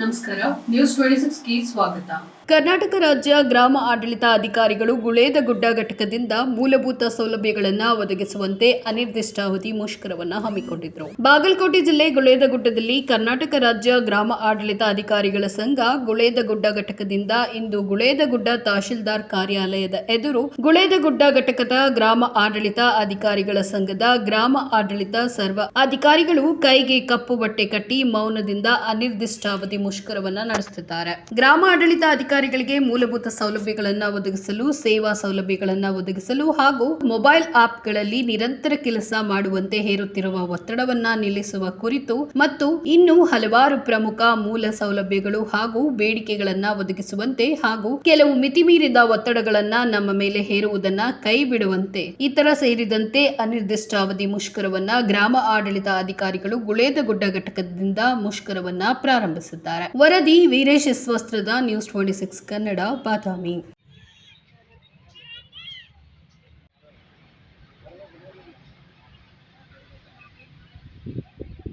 ನಮಸ್ಕಾರ. News twenty ಸಿಕ್ಸ್ಗೆ ಸ್ವಾಗತ. ಕರ್ನಾಟಕ ರಾಜ್ಯ ಗ್ರಾಮ ಆಡಳಿತ ಅಧಿಕಾರಿಗಳು ಗುಳೇದಗುಡ್ಡ ಘಟಕದಿಂದ ಮೂಲಭೂತ ಸೌಲಭ್ಯಗಳನ್ನು ಒದಗಿಸುವಂತೆ ಅನಿರ್ದಿಷ್ಟಾವಧಿ ಮುಷ್ಕರವನ್ನ ಹಮ್ಮಿಕೊಂಡಿದ್ರು. ಬಾಗಲಕೋಟೆ ಜಿಲ್ಲೆ ಗುಳೇದಗುಡ್ಡದಲ್ಲಿ ಕರ್ನಾಟಕ ರಾಜ್ಯ ಗ್ರಾಮ ಆಡಳಿತ ಅಧಿಕಾರಿಗಳ ಸಂಘ ಗುಳೇದಗುಡ್ಡ ಘಟಕದಿಂದ ಇಂದು ಗುಳೇದಗುಡ್ಡ ತಹಶೀಲ್ದಾರ್ ಕಾರ್ಯಾಲಯದ ಎದುರು ಗುಳೇದಗುಡ್ಡ ಘಟಕದ ಗ್ರಾಮ ಆಡಳಿತ ಅಧಿಕಾರಿಗಳ ಸಂಘದ ಗ್ರಾಮ ಆಡಳಿತ ಸರ್ವ ಅಧಿಕಾರಿಗಳು ಕೈಗೆ ಕಪ್ಪು ಬಟ್ಟೆ ಕಟ್ಟಿ ಮೌನದಿಂದ ಅನಿರ್ದಿಷ್ಟಾವಧಿ ಮುಷ್ಕರವನ್ನ ನಡೆಸುತ್ತಿದ್ದಾರೆ ಗ್ರಾಮ ಆಡಳಿತ ಅಧಿಕಾರಿಗಳಿಗೆ ಮೂಲಭೂತ ಸೌಲಭ್ಯಗಳನ್ನ ಒದಗಿಸಲು, ಸೇವಾ ಸೌಲಭ್ಯಗಳನ್ನ ಒದಗಿಸಲು ಹಾಗೂ ಮೊಬೈಲ್ ಆಪ್ಗಳಲ್ಲಿ ನಿರಂತರ ಕೆಲಸ ಮಾಡುವಂತೆ ಹೇರುತ್ತಿರುವ ಒತ್ತಡವನ್ನ ನಿಲ್ಲಿಸುವ ಕುರಿತು ಮತ್ತು ಇನ್ನು ಹಲವಾರು ಪ್ರಮುಖ ಮೂಲ ಸೌಲಭ್ಯಗಳು ಹಾಗೂ ಬೇಡಿಕೆಗಳನ್ನ ಒದಗಿಸುವಂತೆ ಹಾಗೂ ಕೆಲವು ಮಿತಿಮೀರಿದ ಒತ್ತಡಗಳನ್ನ ನಮ್ಮ ಮೇಲೆ ಹೇರುವುದನ್ನ ಕೈ ಬಿಡುವಂತೆ ಇತರ ಸೇರಿದಂತೆ ಅನಿರ್ದಿಷ್ಟಾವಧಿ ಮುಷ್ಕರವನ್ನ ಗ್ರಾಮ ಆಡಳಿತ ಅಧಿಕಾರಿಗಳು ಗುಳೇದಗುಡ್ಡ ಘಟಕದಿಂದ ಮುಷ್ಕರವನ್ನ ಪ್ರಾರಂಭಿಸಿದ್ದಾರೆ. ವರದಿ Veeresh ಸ್ವಸ್ತ್ರದ news twenty six Kannada Badami.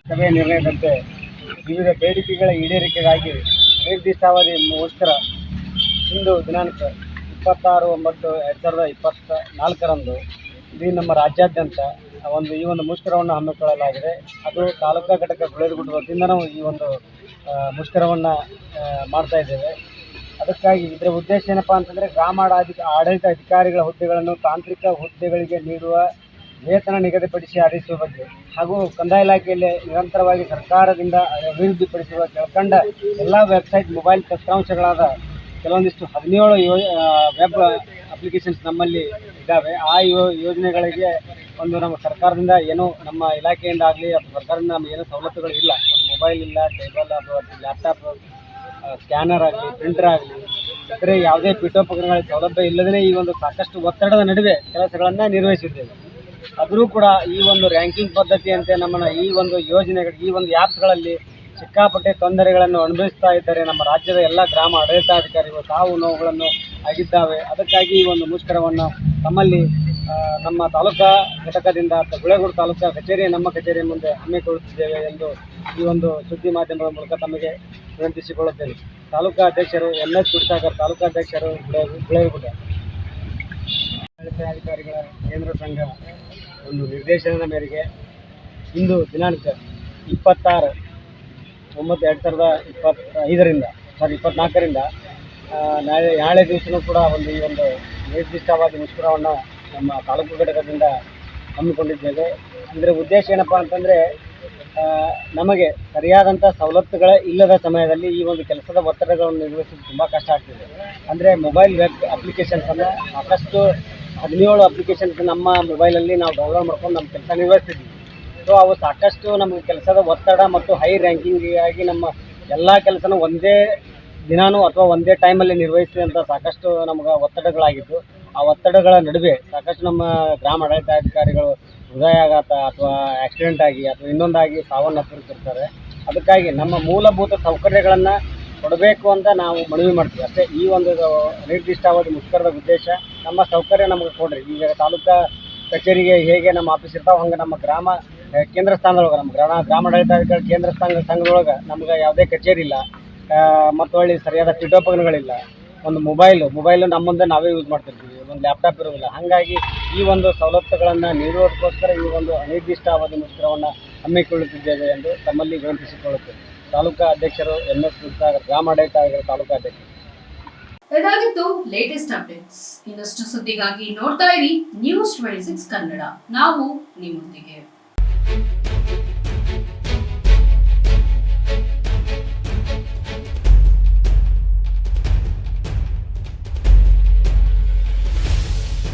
ಸಭೆ ನಿರ್ಣಯದಂತೆ ವಿವಿಧ ಬೇಡಿಕೆಗಳ ಈಡೇರಿಕೆಗಾಗಿ ನಿರ್ದಿಷ್ಟಾವಧಿ ಮುಷ್ಕರ ಇಂದು ದಿನಾಂಕ ಇಪ್ಪತ್ತಾರು ಒಂಬತ್ತು ಎರಡು ಸಾವಿರದ ಇಪ್ಪತ್ತ ನಾಲ್ಕರಂದು ಇಡೀ ನಮ್ಮ ರಾಜ್ಯಾದ್ಯಂತ ಒಂದು ಈ ಒಂದು ಮುಷ್ಕರವನ್ನು ಹಮ್ಮಿಕೊಳ್ಳಲಾಗಿದೆ. ಅದು ತಾಲೂಕಾ ಘಟಕ ಗುಳೇದಗುಡ್ಡ ವತಿಯಿಂದ ನಾವು ಈ ಒಂದು ಮುಷ್ಕರವನ್ನು ಮಾಡ್ತಾ ಇದ್ದೇವೆ. ಅದಕ್ಕಾಗಿ ಇದರ ಉದ್ದೇಶ ಏನಪ್ಪ ಅಂತಂದರೆ ಗ್ರಾಮಾಡಳಿತ ಆಡಳಿತ ಅಧಿಕಾರಿಗಳ ಹುದ್ದೆಗಳನ್ನು ತಾಂತ್ರಿಕ ಹುದ್ದೆಗಳಿಗೆ ನೀಡುವ ವೇತನ ನಿಗದಿಪಡಿಸಿ ಆರಿಸುವ ಬಗ್ಗೆ ಹಾಗೂ ಕಂದಾಯ ಇಲಾಖೆಯಲ್ಲಿ ನಿರಂತರವಾಗಿ ಸರ್ಕಾರದಿಂದ ಅಭಿವೃದ್ಧಿಪಡಿಸುವ ಕೆಳಕಂಡ ಎಲ್ಲ ವೆಬ್ಸೈಟ್ ಮೊಬೈಲ್ ತಂತ್ರಾಂಶಗಳಾದ ಕೆಲವೊಂದಿಷ್ಟು ಹದಿನೇಳು ಯೋ ವೆಬ್ ಅಪ್ಲಿಕೇಶನ್ಸ್ ನಮ್ಮಲ್ಲಿ ಇದ್ದಾವೆ. ಆ ಯೋಜನೆಗಳಿಗೆ ಒಂದು ನಮ್ಮ ಸರ್ಕಾರದಿಂದ ಏನು ನಮ್ಮ ಇಲಾಖೆಯಿಂದ ಆಗಲಿ ಅಥವಾ ಸರ್ಕಾರದಿಂದ ನಮ್ಗೆ ಏನೂ ಸವಲತ್ತುಗಳು ಇಲ್ಲ. ಒಂದು ಮೊಬೈಲ್ ಇಲ್ಲ ಟೇಬಲ್ ಅಥವಾ ಲ್ಯಾಪ್ಟಾಪ್ ಸ್ಕ್ಯಾನರ್ ಆಗಲಿ ಪ್ರಿಂಟರ್ ಆಗಲಿ ಇತರೆ ಯಾವುದೇ ಪೀಠೋಪಕರಣಗಳ ಸೌಲಭ್ಯ ಇಲ್ಲದೇ ಈ ಒಂದು ಸಾಕಷ್ಟು ಒತ್ತಡದ ನಡುವೆ ಕೆಲಸಗಳನ್ನು ನಿರ್ವಹಿಸಿದ್ದೇವೆ. ಆದರೂ ಕೂಡ ಈ ಒಂದು ರ್ಯಾಂಕಿಂಗ್ ಪದ್ಧತಿಯಂತೆ ನಮ್ಮನ್ನು ಈ ಒಂದು ಯೋಜನೆಗಳು, ಈ ಒಂದು ಆ್ಯಪ್ಗಳಲ್ಲಿ ಸಿಕ್ಕಾಪಟ್ಟೆ ತೊಂದರೆಗಳನ್ನು ಅನುಭವಿಸ್ತಾ ಇದ್ದಾರೆ ನಮ್ಮ ರಾಜ್ಯದ ಎಲ್ಲ ಗ್ರಾಮ ಆಡಳಿತಾಧಿಕಾರಿಗಳು. ಸಾವು ನೋವುಗಳನ್ನು ಆಗಿದ್ದಾವೆ. ಅದಕ್ಕಾಗಿ ಈ ಒಂದು ಮುಷ್ಕರವನ್ನು ತಮ್ಮಲ್ಲಿ ನಮ್ಮ ತಾಲೂಕಾ ಘಟಕದಿಂದ ಗುಳೆಗೂಡು ತಾಲೂಕಾ ಕಚೇರಿ, ನಮ್ಮ ಕಚೇರಿ ಮುಂದೆ ಹಮ್ಮಿಕೊಳ್ಳುತ್ತಿದ್ದೇವೆ ಎಂದು ಈ ಒಂದು ಸುದ್ದಿ ಮಾಧ್ಯಮಗಳ ಮೂಲಕ ತಮಗೆ ವಿನಂತಿಸಿಕೊಳ್ಳುತ್ತೇವೆ ತಾಲೂಕಾ ಅಧ್ಯಕ್ಷರು ಎನ್ ಎಸ್ ಗುಡ್ಸಾಗರ್ ತಾಲೂಕಾ ಅಧ್ಯಕ್ಷರು ಗುಳೆಗೂಡ. ಅಧಿಕಾರಿಗಳ ಆಡಳಿತಾಧಿಕಾರಿಗಳ ಕೇಂದ್ರ ಸಂಘ ಒಂದು ನಿರ್ದೇಶನದ ಮೇರೆಗೆ ಇಂದು ದಿನಾಂಕ ಇಪ್ಪತ್ತಾರು ಒಂಬತ್ತು ಎರಡು ಸಾವಿರದ ಇಪ್ಪತ್ತೈದರಿಂದ, ಸಾರಿ, ಇಪ್ಪತ್ನಾಲ್ಕರಿಂದ ನಾಳೆ ನಾಳೆ ದಿವಸನೂ ಕೂಡ ಒಂದು ಈ ಒಂದು ನಿರ್ದಿಷ್ಟವಾದ ಮುಷ್ಕರವನ್ನು ನಮ್ಮ ತಾಲೂಕು ಘಟಕದಿಂದ ಹಮ್ಮಿಕೊಂಡಿದ್ದೇವೆ. ಇದರ ಉದ್ದೇಶ ಏನಪ್ಪ ಅಂತಂದರೆ ನಮಗೆ ಸರಿಯಾದಂಥ ಸವಲತ್ತುಗಳ ಇಲ್ಲದ ಸಮಯದಲ್ಲಿ ಈ ಒಂದು ಕೆಲಸದ ಒತ್ತಡಗಳನ್ನು ನಿರ್ವಹಿಸುವುದು ತುಂಬ ಕಷ್ಟ ಆಗ್ತಿದೆ. ಅಂದರೆ ಮೊಬೈಲ್ ವೆಬ್ ಅಪ್ಲಿಕೇಶನ್ಸನ್ನು ಸಾಕಷ್ಟು ಹದಿನೇಳು ಅಪ್ಲಿಕೇಶನ್ಸ್ ನಮ್ಮ ಮೊಬೈಲಲ್ಲಿ ನಾವು ಡೌನ್ಲೋಡ್ ಮಾಡ್ಕೊಂಡು ನಮ್ಮ ಕೆಲಸ ನಿರ್ವಹಿಸ್ತಿದ್ವಿ. ಸೊ ಅವು ಸಾಕಷ್ಟು ನಮ್ಮ ಕೆಲಸದ ಒತ್ತಡ ಮತ್ತು ಹೈ ರ್ಯಾಂಕಿಂಗಿಗಾಗಿ ನಮ್ಮ ಎಲ್ಲ ಕೆಲಸನೂ ಒಂದೇ ದಿನಾನೂ ಅಥವಾ ಒಂದೇ ಟೈಮಲ್ಲಿ ನಿರ್ವಹಿಸಿದಂಥ ಸಾಕಷ್ಟು ನಮ್ಗೆ ಒತ್ತಡಗಳಾಗಿದ್ದು ಆ ಒತ್ತಡಗಳ ನಡುವೆ ಸಾಕಷ್ಟು ನಮ್ಮ ಗ್ರಾಮ ಆಡಳಿತಾಧಿಕಾರಿಗಳು ಹೃದಯಾಘಾತ ಅಥವಾ ಆಕ್ಸಿಡೆಂಟ್ ಆಗಿ ಅಥವಾ ಇನ್ನೊಂದಾಗಿ ಸಾವನ್ನಪ್ಪಿರ್ತಿರ್ತಾರೆ ಅದಕ್ಕಾಗಿ ನಮ್ಮ ಮೂಲಭೂತ ಸೌಕರ್ಯಗಳನ್ನು ಕೊಡಬೇಕು ಅಂತ ನಾವು ಮನವಿ ಮಾಡ್ತೀವಿ. ಅಷ್ಟೇ, ಈ ಒಂದು ನಿರ್ದಿಷ್ಟವಾದ ಮುಷ್ಕರದ ಉದ್ದೇಶ ನಮ್ಮ ಸೌಕರ್ಯ ನಮಗೆ ಕೊಡ್ರಿ. ಈಗ ತಾಲೂಕಾ ಕಚೇರಿಗೆ ಹೇಗೆ ನಮ್ಮ ಆಫೀಸ್ ಇರ್ತಾವೆ ಹಂಗೆ ನಮ್ಮ ಗ್ರಾಮ ಕೇಂದ್ರ ಸ್ಥಾನದೊಳಗೆ, ನಮ್ಮ ಗ್ರಾಮ ಗ್ರಾಮ ಆಡಳಿತಾಧಿಕಾರಿ ಕೇಂದ್ರ ಸ್ಥಾನ, ಸಂಘದೊಳಗೆ ನಮ್ಗೆ ಯಾವುದೇ ಕಚೇರಿ ಇಲ್ಲ. ಮತ್ತು ಹೊಳ್ಳಿ ಸರಿಯಾದ ಪೀಠೋಪಕರಣಗಳಿಲ್ಲ ಒಂದು ಮೊಬೈಲು ಮೊಬೈಲು ನಮ್ಮ ಮುಂದೆ ನಾವೇ ಯೂಸ್ ಮಾಡ್ತಿರ್ತೀವಿ. ಒಂದು ಲ್ಯಾಪ್ಟಾಪ್ ಇರೋದಿಲ್ಲ ಹಾಗಾಗಿ ಈ ಒಂದು ಸವಲತ್ತುಗಳನ್ನು ನೀಡುವುದಕ್ಕೋಸ್ಕರ ಈ ಒಂದು ಅನಿರ್ದಿಷ್ಟಾವಧಿ ಮುಷ್ಕರವನ್ನು ಹಮ್ಮಿಕೊಳ್ಳುತ್ತಿದ್ದೇವೆ ಎಂದು ತಮ್ಮಲ್ಲಿ ವಿನಂತಿಸಿಕೊಳ್ಳುತ್ತೇವೆ ತಾಲೂಕಾ ಅಧ್ಯಕ್ಷರು ಎನ್ ಎಸ್ ಗ್ರಾಮ ಗ್ರಾಮ ಆಡಳಿತಾಧಿಕಾರಿ ತಾಲೂಕಾ ಅಧ್ಯಕ್ಷರು. ಇದಾಗಿತ್ತು ಲೇಟೆಸ್ಟ್ ಅಪ್ಡೇಟ್ಸ್ ಇನ್ನಷ್ಟು ಸುದ್ದಿಗಾಗಿ ನೋಡ್ತಾ ಇರಿ ನ್ಯೂಸ್ ಟ್ವೆಂಟಿ ಸಿಕ್ಸ್ ಕನ್ನಡ. ನಾವು ನಿಮ್ಮೊಂದಿಗೆ.